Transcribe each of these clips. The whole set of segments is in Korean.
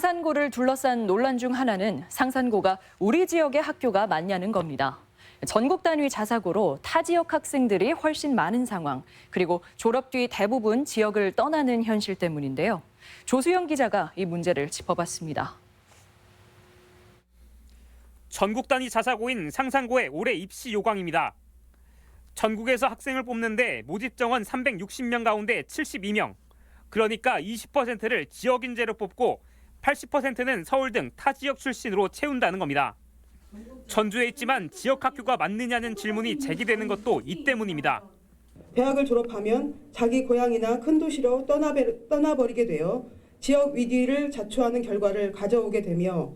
상산고를 둘러싼 논란 중 하나는 상산고가 우리 지역의 학교가 맞냐는 겁니다. 전국 단위 자사고로 타 지역 학생들이 훨씬 많은 상황, 그리고 졸업 뒤 대부분 지역을 떠나는 현실 때문인데요. 조수영 기자가 이 문제를 짚어봤습니다. 전국 단위 자사고인 상산고의 올해 입시 요강입니다. 전국에서 학생을 뽑는데 모집 정원 360명 가운데 72명. 그러니까 20%를 지역 인재로 뽑고 80%는 서울 등 타 지역 출신으로 채운다는 겁니다. 전주에 있지만 지역 학교가 맞느냐는 질문이 제기되는 것도 이 때문입니다. 대학을 졸업하면 자기 고향이나 큰 도시로 떠나베, 떠나버리게 되어 지역 위기를 자초하는 결과를 가져오게 되며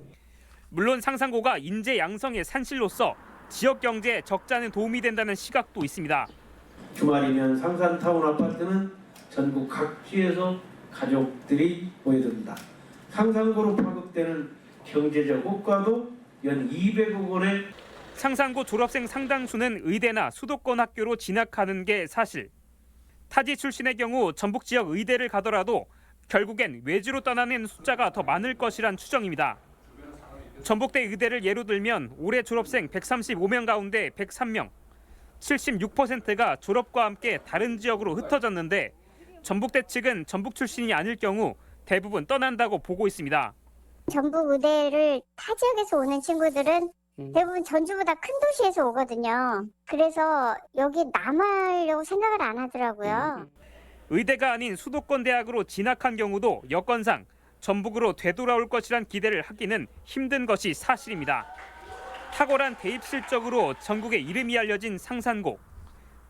물론 상산고가 인재 양성의 산실로서 지역 경제에 적잖은 도움이 된다는 시각도 있습니다. 주말이면 상산타운 아파트는 전국 각지에서 가족들이 모여듭니다. 상산고로 파급되는 경제적 효과도 연 200억 원의 상산고 졸업생 상당수는 의대나 수도권 학교로 진학하는 게 사실. 타지 출신의 경우 전북 지역 의대를 가더라도 결국엔 외주로 떠나는 숫자가 더 많을 것이란 추정입니다. 전북대 의대를 예로 들면 올해 졸업생 135명 가운데 103명, 76%가 졸업과 함께 다른 지역으로 흩어졌는데 전북대 측은 전북 출신이 아닐 경우 대부분 떠난다고 보고 있습니다. 전북 의대를 타 지역에서 오는 친구들은 음. 대부분 전주보다 큰 도시에서 오거든요. 그래서 여기 남으려고 생각을 안 하더라고요. 의대가 아닌 수도권 대학으로 진학한 경우도 여건상 전북으로 되돌아올 것이란 기대를 하기는 힘든 것이 사실입니다. 탁월한 대입 실적으로 전국에 이름이 알려진 상산고.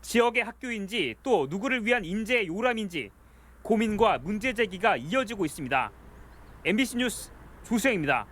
지역의 학교인지 또 누구를 위한 인재의 요람인지 고민과 문제 제기가 이어지고 있습니다. MBC 뉴스 조수영입니다.